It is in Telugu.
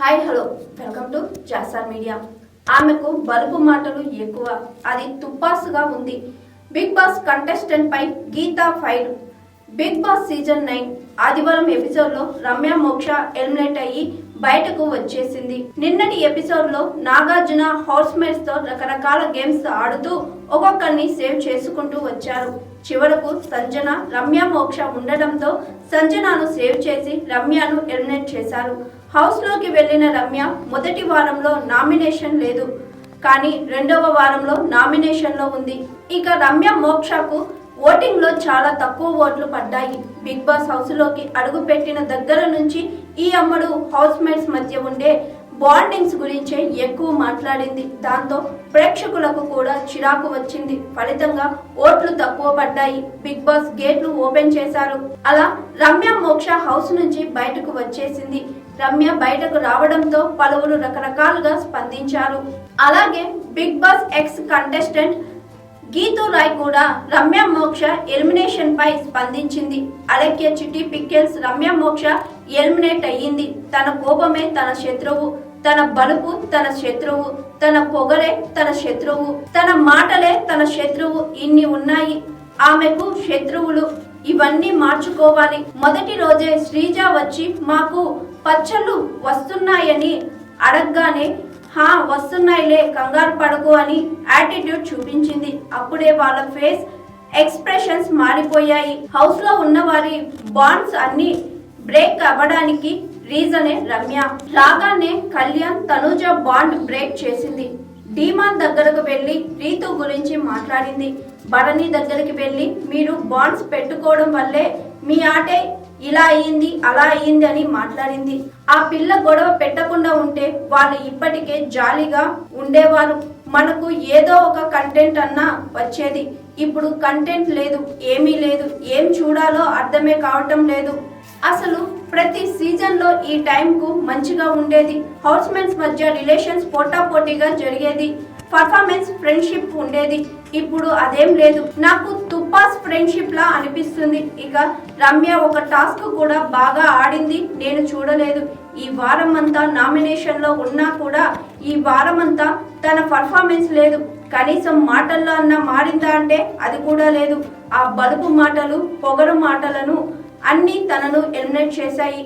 హాయ్ హలో వెల్కమ్ టు జాసార్ మీడియా ఆమెకు బలుపు మాటలు ఎక్కువ. అది తుప్పాసుగా ఉంది. బిగ్ బాస్ కంటెస్టెంట్ పై Geetha file. Bigg Boss season nine ఆదివారం ఎపిసోడ్లో రమ్య మోక్ష ఎలిమినేట్ అయ్యి బయటకు వచ్చేసింది. నిన్నటి ఎపిసోడ్లో నాగార్జున హౌస్ మేట్స్తో రకరకాల గేమ్స్ ఆడుతూ ఒక్కొక్కరిని సేవ్ చేసుకుంటూ వచ్చారు. చివరకు సంజన రమ్య మోక్ష ఉండడంతో సంజనను సేవ్ చేసి రమ్యను ఎలిమినేట్ చేశారు. హౌస్లోకి వెళ్ళిన రమ్య మొదటి వారంలో నామినేషన్ లేదు. కానీ రెండవ వారంలో నామినేషన్లో ఉంది. ఇక రమ్య మోక్షకు ఓటింగ్లో చాలా తక్కువ ఓట్లు పడ్డాయి. బిగ్ బాస్ హౌస్లోకి అడుగు పెట్టిన దగ్గర నుంచి ఈ అమ్మడు హౌస్ మేట్స్ మధ్య ఉండే బాండింగ్స్ గురించే ఎక్కువ మాట్లాడింది. దాంతో ప్రేక్షకులకు కూడా చిరాకు వచ్చింది. ఫలితంగా ఓట్లు తక్కువ పడ్డాయి. బిగ్ బాస్ గేట్లు ఓపెన్ చేశారు. అలా రమ్య మోక్ష హౌస్ నుంచి బయటకు వచ్చేసింది. రమ్య బయటకు రావడంతో పలువురు రకరకాలుగా స్పందించారు. అలాగే Bigg Boss ex contestant Geethu Roy కూడా రమ్య మోక్ష ఎలిమినేషన్ పై స్పందించింది. అలక్య చిట్టి పిక్కెల్స్ రమ్య మోక్ష ఎలిమినేట్ అయ్యింది. తన కోపమే తన శత్రువు. తన బలుపు తన శత్రువు తన పొగలే తన శత్రువు తన మాటలే తన శత్రువు ఇన్ని ఉన్నాయి. ఆమెకు శత్రువులు ఇవన్నీ మార్చుకోవాలి. మొదటి రోజే శ్రీజ వచ్చి మాకు పచ్చళ్ళు వస్తున్నాయని అడగగానే హా వస్తున్నాయిలే కంగారు పడకు అని యాటిట్యూడ్ చూపించింది. అప్పుడే వాళ్ళ ఫేస్ ఎక్స్ప్రెషన్స్ మారిపోయాయి. హౌస్లో ఉన్న వారి బాండ్స్ అన్ని బ్రేక్ అవ్వడానికి రీజనే రమ్య. రాగానే కళ్యాణ్ తనుజ బాండ్ బ్రేక్ చేసింది. డీమాన్ దగ్గరకు వెళ్ళి రీతు గురించి మాట్లాడింది. భరణి దగ్గరికి వెళ్ళి మీరు బాండ్స్ పెట్టుకోవడం వల్లే మీ ఆటే ఇలా అయ్యింది అలా అయ్యింది అని మాట్లాడింది. ఆ పిల్ల గొడవ పెట్టకుండా ఉంటే వాళ్ళు ఇప్పటికే జాలీగా ఉండేవారు. మనకు ఏదో ఒక కంటెంట్ అన్నా వచ్చేది. ఇప్పుడు కంటెంట్ లేదు ఏమీ లేదు. ఏం చూడాలో అర్థమే కావటం లేదు. అసలు ప్రతి సీజన్లో ఈ టైం కు మంచిగా ఉండేది. హౌస్మెన్స్ మధ్య రిలేషన్స్ పోటాపోటీగా జరిగేది. పర్ఫార్మెన్స్ ఫ్రెండ్షిప్ ఉండేది. ఇప్పుడు అదేం లేదు. నాకు తుప్పాస్ ఫ్రెండ్షిప్ లా అనిపిస్తుంది. ఇక రమ్య ఒక టాస్క్ కూడా బాగా ఆడింది. నేను చూడలేదు. ఈ వారం అంతా నామినేషన్లో ఉన్నా కూడా ఈ వారం అంతా తన పర్ఫార్మెన్స్ లేదు. కనీసం మాటల్లో అన్న మారిందా అంటే అది కూడా లేదు. ఆ బలుపు మాటలు పొగరు మాటలను అన్ని తనను ఎలిమినేట్ చేశాయి.